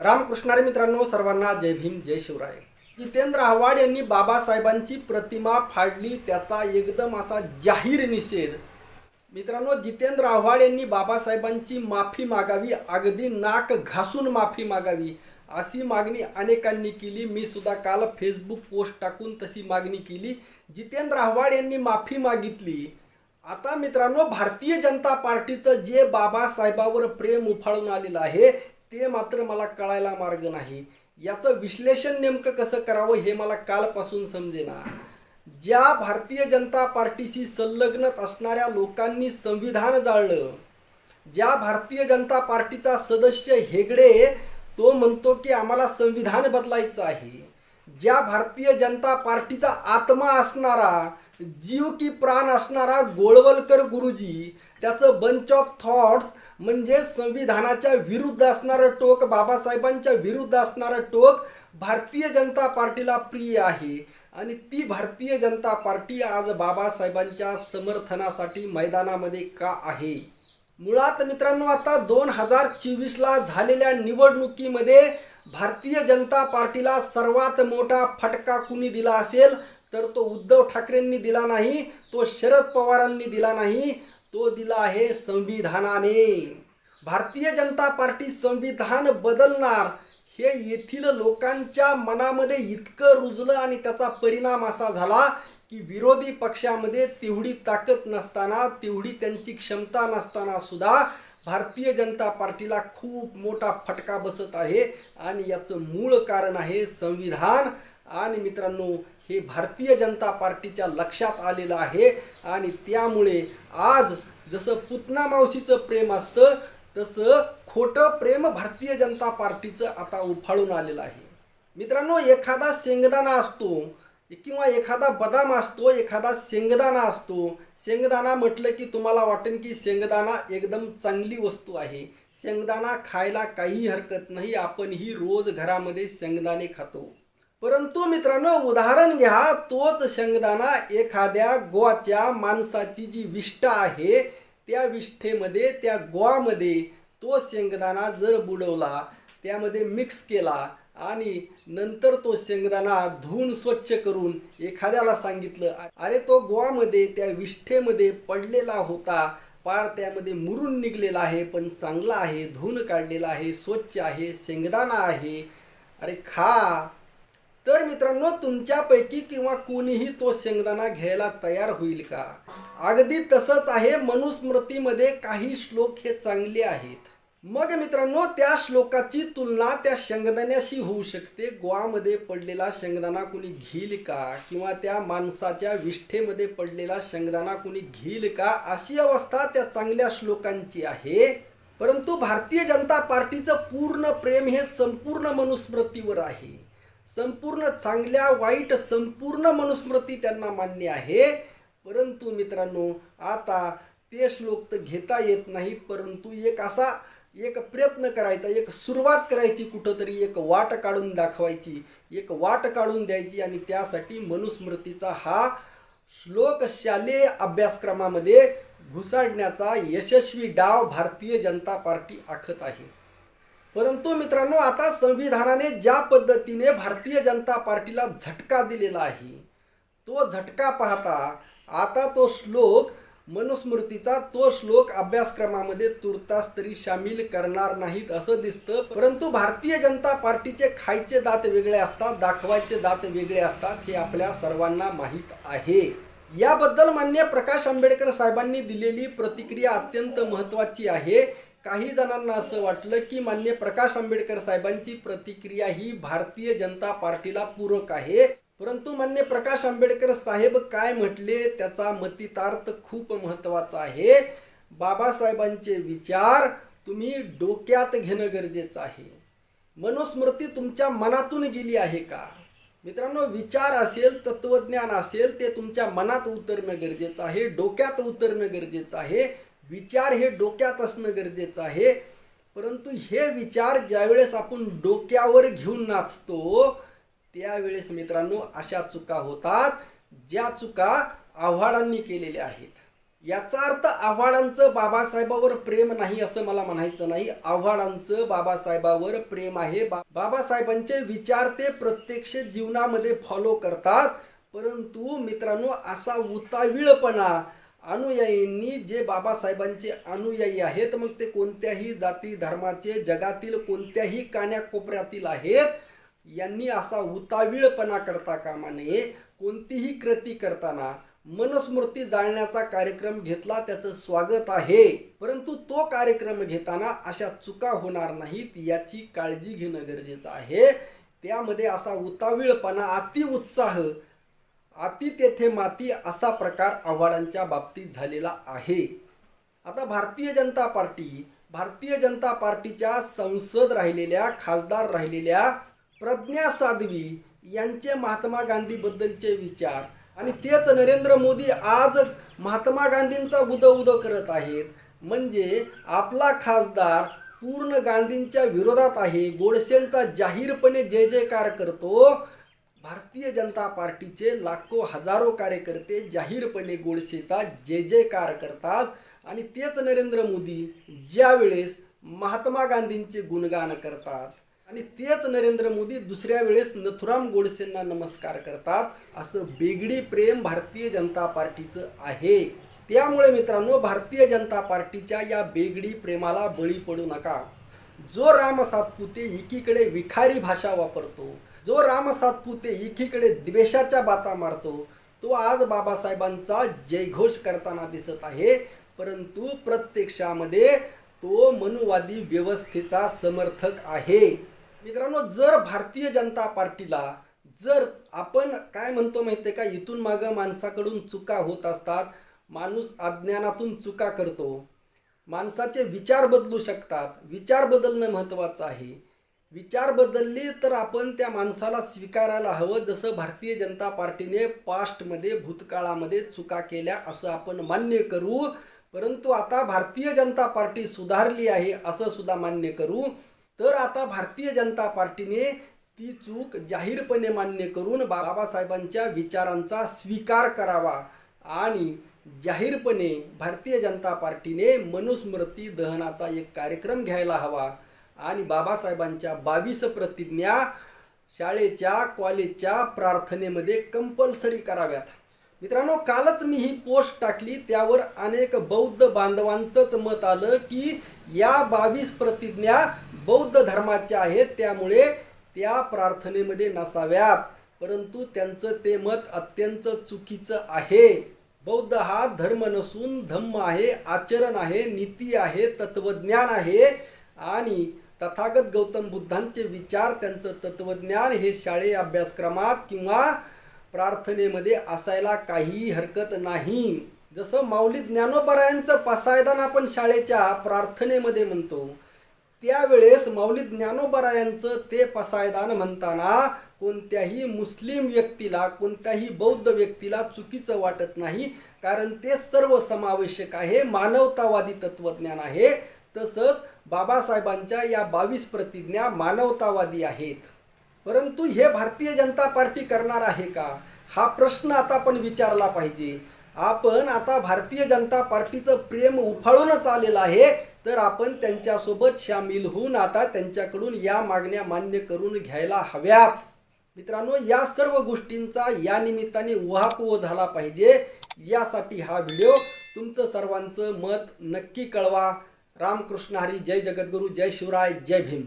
रामकृष्णारे मित्रांनो सर्वांना जय भीम जय शिवराय. जितेंद्र आव्हाड यांनी बाबासाहेबांची प्रतिमा फाडली त्याचा एकदम असा जाहीर निषेध. मित्रांनो जितेंद्र आव्हाड यांनी बाबासाहेबांची माफी मागावी अगदी नाक घासून माफी मागावी अशी मागणी अनेकांनी केली. मी सुद्धा काल फेसबुक पोस्ट टाकून तशी मागणी केली. जितेंद्र आव्हाड यांनी माफी मागितली. आता मित्रांनो भारतीय जनता पार्टीचं जे बाबासाहेबावर प्रेम उफाळून आलेलं आहे ते मात्र मला कळायला मार्ग नाही. याचं विश्लेषण नेमकं कसं करावं हे मला कालपासून समजेना. ज्या भारतीय जनता पार्टीशी संलग्न असणाऱ्या लोकांनी संविधान जाळलं ज्या भारतीय जनता पार्टीचा सदस्य हेगडे तो म्हणतो की आम्हाला संविधान बदलायचं आहे. ज्या भारतीय जनता पार्टीचा आत्मा असणारा जीव की प्राण असणारा गोळवलकर गुरुजी त्याचं बंच ऑफ थॉट्स म्हणजे संविधानाच्या विरुद्ध असणारं टोक बाबासाहेबांच्या विरुद्ध असणारं टोक भारतीय जनता पार्टीला प्रिय आहे. आणि ती भारतीय जनता पार्टी आज बाबासाहेबांच्या समर्थनासाठी मैदानामध्ये का आहे? मुळात मित्रांनो आता दोन हजार चोवीसला झालेल्या निवडणुकीमध्ये भारतीय जनता पार्टीला सर्वात मोठा फटका कुणी दिला असेल? तर तो उद्धव ठाकरेंनी दिला नाही तो शरद पवारांनी दिला नाही. तो दिला आहे संविधानाने. भारतीय जनता पार्टी संविधान बदलणार. हे येथील लोकांच्या मनामध्ये इतकं रुजलं आणि त्याचा परिणाम असा झाला की विरोधी पक्षामध्ये तेवढी ताकद नसताना तेवढी त्यांची क्षमता नसताना सुद्धा भारतीय जनता पार्टीला खूप मोठा फटका बसत आहे. आणि याचं मूळ कारण आहे संविधान. आणि मित्रांनो हे भारतीय जनता पार्टीच्या लक्षात आलेलं आहे. आणि त्यामुळे आज जसं पुतना मावशीचं प्रेम असतं तसं खोटं प्रेम भारतीय जनता पार्टीचं आता उफाळून आलेलं आहे. मित्रांनो एखादा शेंगदाणा असतो किंवा एखादा बदाम असतो एखादा शेंगदाणा असतो. शेंगदाणा म्हटलं की तुम्हाला वाटेल की शेंगदाणा एकदम चांगली वस्तू आहे. शेंगदाणा खायला काही हरकत नाही आपण ही रोज घरामध्ये शेंगदाणे खातो. परंतु मित्रांनो उदाहरण घ्या. तोच शेंगदाणा एखाद्या गोवाच्या माणसाची जी विष्ठा आहे त्या विष्ठेमध्ये त्या गोवामध्ये तो शेंगदाणा जर बुडवला त्यामध्ये मिक्स केला आणि नंतर तो शेंगदाणा धुवून स्वच्छ करून एखाद्याला सांगितलं अरे तो गोवामध्ये त्या विष्ठेमध्ये पडलेला होता. पार त्यामध्ये मुरून निघलेला आहे पण चांगला आहे. धुवून काढलेला आहे स्वच्छ आहे शेंगदाणा आहे. अरे खा. तर मित्रांनो तुमच्यापैकी किंवा कोणीही तो शेंगदाणा घ्यायला तयार होईल का? अगदी तसंच आहे मनुस्मृतीमध्ये काही श्लोक हे चांगले आहेत. मग मित्रांनो त्या श्लोकाची तुलना त्या शेंगदाण्याशी होऊ शकते. गोवामध्ये पडलेला शेंगदाणा कुणी घेईल का? किंवा त्या माणसाच्या विष्ठेमध्ये पडलेला शेंगदाणा कुणी घेईल का? अशी अवस्था त्या चांगल्या श्लोकांची आहे. परंतु भारतीय जनता पार्टीचं पूर्ण प्रेम हे संपूर्ण मनुस्मृतीवर आहे. संपूर्ण चांगल्या वाईट संपूर्ण मनुस्मृती त्यांना मान्य आहे. परंतु मित्रांनो आता ते श्लोक तर घेता येत नाहीत परंतु एक असा एक प्रयत्न करायचा एक सुरुवात करायची कुठंतरी एक वाट काढून दाखवायची एक वाट काढून द्यायची आणि त्यासाठी मनुस्मृतीचा हा श्लोक शालेय अभ्यासक्रमामध्ये घुसाडण्याचा यशस्वी डाव भारतीय जनता पार्टी आखत आहे. परंतु मित्रांनो आता संविधानाने ज्या पद्धतीने भारतीय जनता पार्टीला झटका दिलेला आहे तो झटका पाहता आता तो श्लोक मनुस्मृतीचा तो श्लोक अभ्यासक्रमामध्ये तुर्तास तरी सामील करणार नाहीत असं दिसतं. परंतु भारतीय जनता पार्टीचे खायचे दात वेगळे असतात दाखवायचे दात वेगळे असतात हे आपल्या सर्वांना माहीत आहे. याबद्दल मान्य प्रकाश आंबेडकर साहेबांनी दिलेली प्रतिक्रिया अत्यंत महत्त्वाची आहे. काही जणांना असं वाटलं की मान्य प्रकाश आंबेडकर साहेबांची प्रतिक्रिया ही भारतीय जनता पार्टीला पूरक आहे. परंतु मान्य प्रकाश आंबेडकर साहेब काय म्हटले त्याचा मतितार्थ खूप महत्त्वाचा आहे. बाबासाहेबांचे विचार तुम्ही डोक्यात घेणं गरजेचं आहे. मनुस्मृती तुमच्या मनातून गेली आहे का? मित्रांनो विचार असेल तत्वज्ञान असेल ते तुमच्या मनात उतरणं गरजेचं आहे डोक्यात उतरणं गरजेचं आहे. विचार हे डोक्यात असणं गरजेचं आहे. परंतु हे विचार ज्यावेळेस आपण डोक्यावर घेऊन नाचतो त्यावेळेस मित्रांनो अशा चुका होतात ज्या चुका आव्हाडांनी केलेल्या आहेत. याचा अर्थ आव्हाडांचं बाबासाहेबावर प्रेम नाही असं मला म्हणायचं नाही. आव्हाडांचं बाबासाहेबावर प्रेम आहे. बा बाबासाहेबांचे विचार ते प्रत्यक्ष जीवनामध्ये फॉलो करतात. परंतु मित्रांनो असा उतावीळपणा अनुयायींनी जे बाबासाहेबांचे अनुयायी आहेत मग ते कोणत्याही जाती धर्माचे जगातील कोणत्याही कान्याकोपऱ्यातील आहेत यांनी असा उतावीळपणा करता कामा नये कोणतीही कृती करताना मनस्मृती जाळण्याचा कार्यक्रम घेतला त्याचं स्वागत आहे. परंतु तो कार्यक्रम घेताना अशा चुका होणार नाहीत याची काळजी घेणं गरजेचं आहे. त्यामध्ये असा उतावीळपणा अति उत्साह अति तेथे माती असा प्रकार आव्हाडांच्या बाबतीत झालेला आहे. आता भारतीय जनता पार्टी भारतीय जनता पार्टीच्या संसद राहिलेल्या खासदार राहिलेल्या प्रज्ञा साध्वी यांचे महात्मा गांधीबद्दलचे विचार आणि तेच नरेंद्र मोदी आज महात्मा गांधींचा उद उद करत आहेत. म्हणजे आपला खासदार पूर्ण गांधींच्या विरोधात आहे. गोडसेंचा जाहीरपणे जय जयकार करतो. भारतीय जनता पार्टीचे लाखो हजारो कार्यकर्ते जाहीरपणे गोडसेचा जे जयकार करतात. आणि तेच नरेंद्र मोदी ज्यावेळेस महात्मा गांधींचे गुणगान करतात. आणि तेच नरेंद्र मोदी दुसऱ्या वेळेस नथुराम गोडसेंना नमस्कार करतात. असं बेगडी प्रेम भारतीय जनता पार्टीचं आहे. त्यामुळे मित्रांनो भारतीय जनता पार्टीच्या या बेगडी प्रेमाला बळी पडू नका. जो राम सातपुते एकीकडे विखारी भाषा वापरतो जो राम सातपुते एकीकडे द्वेषाच्या बाता मारतो तो आज बाबासाहेबांचा जयघोष करताना दिसत आहे. परंतु प्रत्यक्षामध्ये तो मनुवादी व्यवस्थेचा समर्थक आहे. मित्रांनो जर भारतीय जनता पार्टीला जर आपण काय म्हणतो माहितीये का इथून मागं माणसाकडून चुका होत असतात माणूस अज्ञानातून चुका करतो. माणसाचे विचार बदलू शकतात. विचार बदलणं महत्त्वाचं आहे. विचार बदलले तर आपण त्या माणसाला स्वीकारायला हवं जसं भारतीय जनता पार्टीने पास्टमध्ये भूतकाळामध्ये चुका केल्या असं आपण मान्य करू. परंतु आता भारतीय जनता पार्टी सुधारली आहे असं सुद्धा मान्य करू. तर आता भारतीय जनता पार्टीने ती चूक जाहीरपणे मान्य करून बाबासाहेबांच्या विचारांचा स्वीकार करावा आणि जाहीरपणे भारतीय जनता पार्टीने मनुस्मृती दहनाचा एक कार्यक्रम घ्यायला हवा. आणि बाबासाहेबांच्या बावीस प्रतिज्ञा शाळेच्या कॉलेजच्या प्रार्थनेमध्ये कंपल्सरी कराव्यात. मित्रांनो कालच मी ही पोस्ट टाकली. त्यावर अनेक बौद्ध बांधवांचंच मत आलं की या बावीस प्रतिज्ञा बौद्ध धर्माच्या आहेत. त्यामुळे त्या प्रार्थनेमध्ये नसाव्यात. परंतु त्यांचं ते मत अत्यंत चुकीचं आहे. बौद्ध हा धर्म नसून धम्म आहे आचरण आहे नीती आहे तत्वज्ञान आहे. आणि तथागत गौतम बुद्धांचे विचार त्यांचं तत्वज्ञान हे शाळे अभ्यासक्रमात किंवा प्रार्थनेमध्ये असायला काहीही हरकत नाही. जसं माऊली ज्ञानोपरायांचं पसायदान आपण शाळेच्या प्रार्थनेमध्ये म्हणतो त्यावेळेस माऊली ज्ञानोबरायांचं ते पसायदान म्हणताना कोणत्याही मुस्लिम व्यक्तीला कोणत्याही बौद्ध व्यक्तीला चुकीचं वाटत नाही. कारण ते सर्व समावेशक आहे मानवतावादी तत्वज्ञान आहे. तसंच बाबासाहेबांच्या या बावीस प्रतिज्ञा मानवतावादी आहेत. परंतु हे भारतीय जनता पार्टी करणार आहे का? हा प्रश्न आता आपण विचारला पाहिजे. आपण आता भारतीय जनता पार्टीचं प्रेम उफाळूनच आलेलं आहे तर आपण त्यांच्यासोबत सामील होऊन आता त्यांच्याकडून या मागण्या मान्य करून घ्यायला हव्यात. मित्रांनो या सर्व गोष्टींचा या निमित्ताने उहापोह झाला पाहिजे. यासाठी हा व्हिडिओ तुमचं सर्वांचं मत नक्की कळवा. रामकृष्ण हरी जय जगद्गुरू जय शिवराय जय भीम.